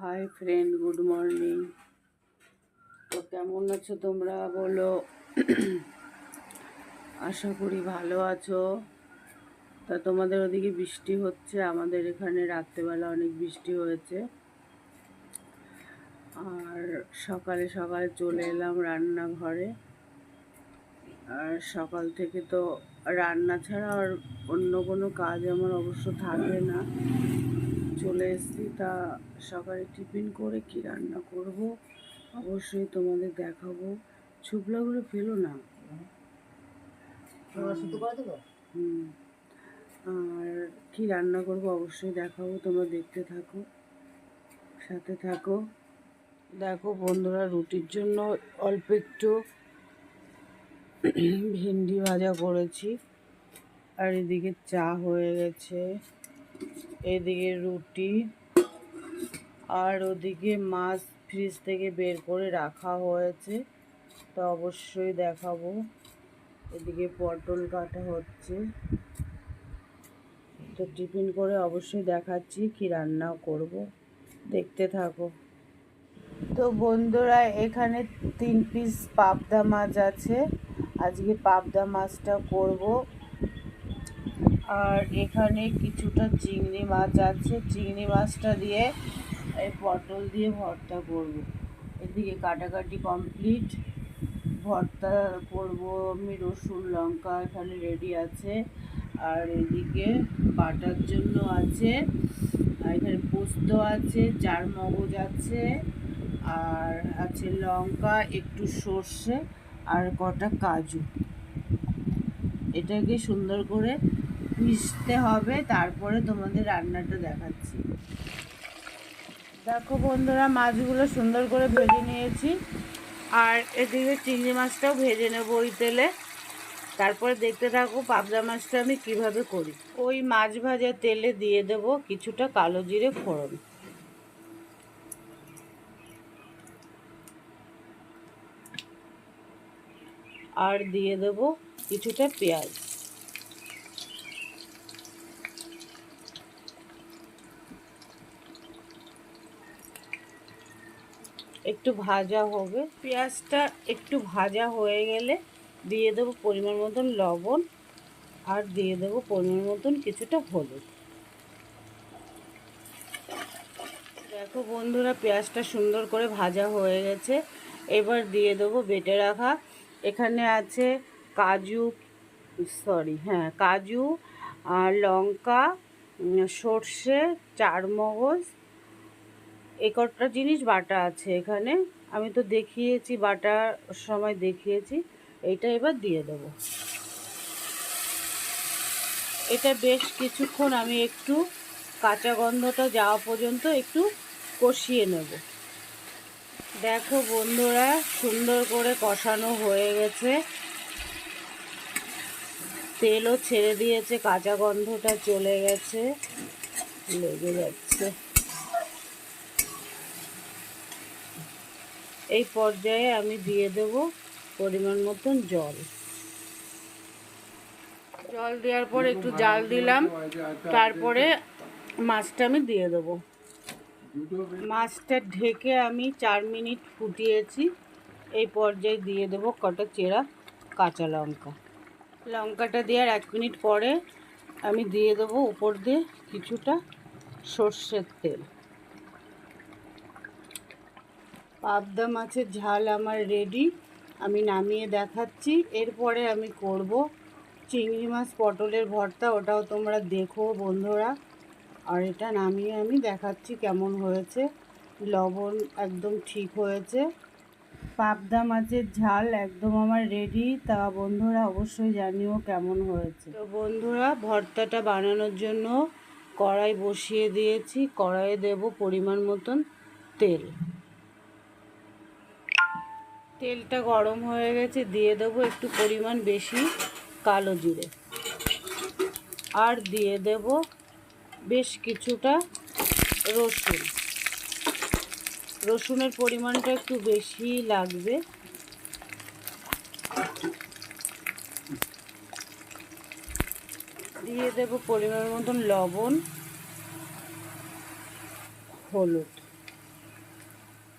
Hi friend good morning তো কেমন আছো তোমরা? বলো। আশা করি ভালো আছো। তা তোমাদের ওদিকে বৃষ্টি হচ্ছে। আমাদের এখানে রাত্রেবেলা অনেক বৃষ্টি হয়েছে। আর সকালে সকালে চলে এলাম রান্নাঘরে। আর সকাল থেকে তো রান্না ছাড়া আর অন্য কোনো কাজ আমার অবশ্য থাকে না। চলে এসেছি। তা সকালে টিফিন করে কি রান্না করব? অবশ্যই তোমাদের দেখাবো। ছুপলাগুলো ফেলো না? হুম। আর কি রান্না করব অবশ্যই দেখাবো। তোমরা দেখতে থাকো সাথে থাকো। দেখো বন্ধুরা রুটির জন্য অল্প একটু ভেন্ডি ভাজা করেছি। আর এদিকে চা হয়ে গেছে। এদিকে রুটি আর ওদিকে মাছ ফ্রিজ থেকে বের করে রাখা হয়েছে। তো অবশ্যই দেখাবো। এদিকে পটল কাটা হচ্ছে। তো টিফিন করে অবশ্যই দেখাচ্ছি কি রান্না করব। দেখতে থাকো। তো বন্ধুরা, এখানে তিন পিস পাবদা মাছ আছে। আজকে পাবদা মাছটা করব। আর এখানে কিছুটা চিংড়ি মাছ আছে। চিংড়ি মাছটা দিয়ে এই পটল দিয়ে ভর্তা করব। এদিকে কাটাকাটি কমপ্লিট। ভর্তা করব আমি, রসুন, লঙ্কা এখানে রেডি আছে। আর এদিকে বাটার জন্য আছে। এখানে পোস্ত আছে, চার মগজ আছে, আর আছে লঙ্কা, একটু সর্ষে আর কটা কাজু। এটাকে সুন্দর করে মিশতে হবে, তারপরে তোমাদের রান্নাটা দেখাচ্ছি। দেখো বন্ধুরা, মাছগুলো সুন্দর করে ভেজে নিয়েছি। আর এদিকে চিংড়ি মাছটাও ভেজে নেব ওই তেলে। তারপরে দেখতে থাকো পাবদা মাছটা আমি কীভাবে করি। ওই মাছ ভাজা তেলে দিয়ে দেব কিছুটা কালো জিরে ফোড়ন। আর দিয়ে দেব কিছুটা পেঁয়াজ। একটু ভাজা হবে। পেঁয়াজটা একটু ভাজা হয়ে গেলে দিয়ে দেবো পরিমাণ মতন লবণ আর দিয়ে দেবো পরিমাণ মতন কিছুটা হলুদ। দেখো বন্ধুরা, পেঁয়াজটা সুন্দর করে ভাজা হয়ে গেছে। এবার দিয়ে দেবো বেটে রাখা। এখানে আছে কাজু, সরি হ্যাঁ কাজু আর লঙ্কা সর্ষে, চারমগজ এই কটা জিনিস বাটা আছে এখানে। আমি তো দেখিয়েছি বাটার সময় দেখিয়েছি। এইটা এবার দিয়ে দেব। এটা বেশ কিছুক্ষণ আমি একটু কাঁচা গন্ধটা যাওয়া পর্যন্ত একটু কষিয়ে নেব। দেখো বন্ধুরা, সুন্দর করে কষানো হয়ে গেছে। তেলও ছেড়ে দিয়েছে, কাঁচা গন্ধটা চলে গেছে। লেগে যাচ্ছে। এই পর্যায়ে আমি দিয়ে দেব পরিমাণ মতন জল। জল দেওয়ার পর একটু জাল দিলাম তারপরে মাছটা আমি দিয়ে দেবো। মাছটা ঢেকে আমি চার মিনিট ফুটিয়েছি। এই পর্যায়ে দিয়ে দেবো কটা চেরা কাঁচা লঙ্কা। লঙ্কাটা দেওয়ার এক মিনিট পরে আমি দিয়ে দেবো উপর দিয়ে কিছুটা সর্ষের তেল। পাবদা মাছের ঝাল আমার রেডি আমি নামিয়ে দেখাচ্ছি। এরপরে আমি করব চিংড়ি মাছ, পটলের ভর্তা, ওটাও তোমরা দেখো বন্ধুরা। আর এটা নামিয়ে আমি দেখাচ্ছি কেমন হয়েছে। লবণ একদম ঠিক হয়েছে। পাবদা মাছের ঝাল একদম আমার রেডি তা বন্ধুরা অবশ্যই জানিও কেমন হয়েছে। তো বন্ধুরা, ভর্তাটা বানানোর জন্য কড়াই বসিয়ে দিয়েছি। কড়াইয়ে দেব পরিমাণ মতন তেল। তেলটা গরম হয়ে গেছে, দিয়ে দেবো একটু পরিমাণ বেশি কালো জিরে। আর দিয়ে দেব বেশ কিছুটা রসুন। রসুনের পরিমাণটা একটু বেশি লাগবে। দিয়ে দেব পরিমাণ মতন লবণ, হলুদ।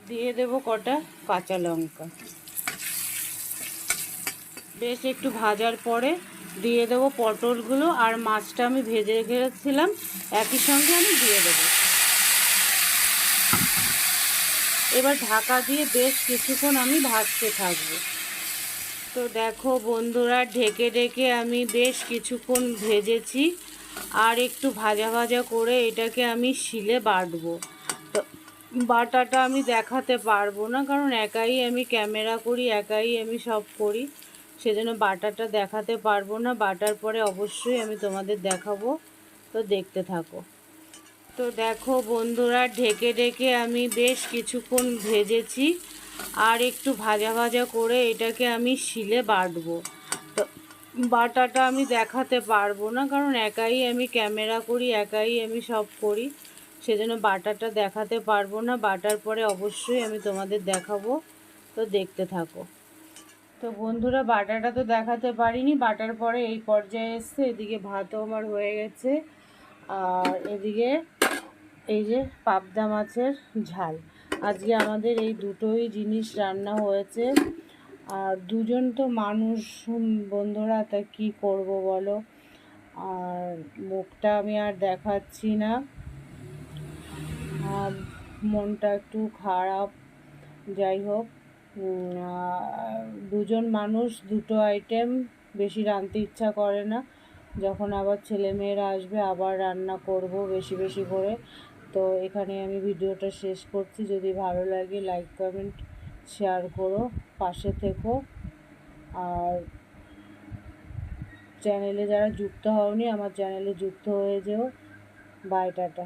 দিয়ে দেব কটা কাঁচা লঙ্কা। বেশ একটু ভাজার পরে দিয়ে দেব পটলগুলো, আর মাছটা আমি ভেজে রেখেছিলাম, একই সঙ্গে আমি দিয়ে দেবো। এবার ঢাকা দিয়ে বেশ কিছুক্ষণ আমি ভাজতে থাকব। তো দেখো বন্ধুরা, ঢেকে ঢেকে আমি বেশ কিছুক্ষণ ভেজেছি, আর একটু ভাজা ভাজা করে এটাকে আমি শিলে বাটবো। বাটাটা আমি দেখাতে পারব না, কারণ একাই আমি ক্যামেরা করি, একাই আমি সব করি। সেজন্য বাটাটা দেখাতে পারব না, বাটার পরে অবশ্যই আমি তোমাদের দেখাবো। তো দেখতে থাকো। তো দেখো বন্ধুরা, ঢেকে ঢেকে আমি বেশ কিছুক্ষণ ভেজেছি, আর একটু ভাজা ভাজা করে এটাকে আমি শিলে বাটবো। তো বাটাটা আমি দেখাতে পারব না, কারণ একাই আমি ক্যামেরা করি, একাই আমি সব করি। সেজন্য বাটাটা দেখাতে পারব না। বাটার পরে অবশ্যই আমি তোমাদের দেখাবো। তো দেখতে থাকো। তো বন্ধুরা বাটাটা তো দেখাতে পারিনি। বাটার পরে এই পর্যায়ে এসছে। এদিকে ভাতও আমার হয়ে গেছে। আর এদিকে এই যে পাবদা মাছের ঝাল। আজকে আমাদের এই দুটোই জিনিস রান্না হয়েছে। আর দুজন তো মানুষ। বন্ধুরা, তা কী করব বলো? আর মুখটা আমি আর দেখাচ্ছি না। মনটা একটু খারাপ। যাই হোক দুজন মানুষ দুটো আইটেম বেশি রাঁধতে ইচ্ছা করে না। যখন আবার ছেলেমেয়েরা আসবে, আবার রান্না করব বেশি বেশি করে। তো এখানে আমি ভিডিওটা শেষ করছি। যদি ভালো লাগে লাইক কমেন্ট শেয়ার করো, পাশে থেকো। আর চ্যানেলে যারা যুক্ত হওনি, আমার চ্যানেলে যুক্ত হয়ে যেও। By tata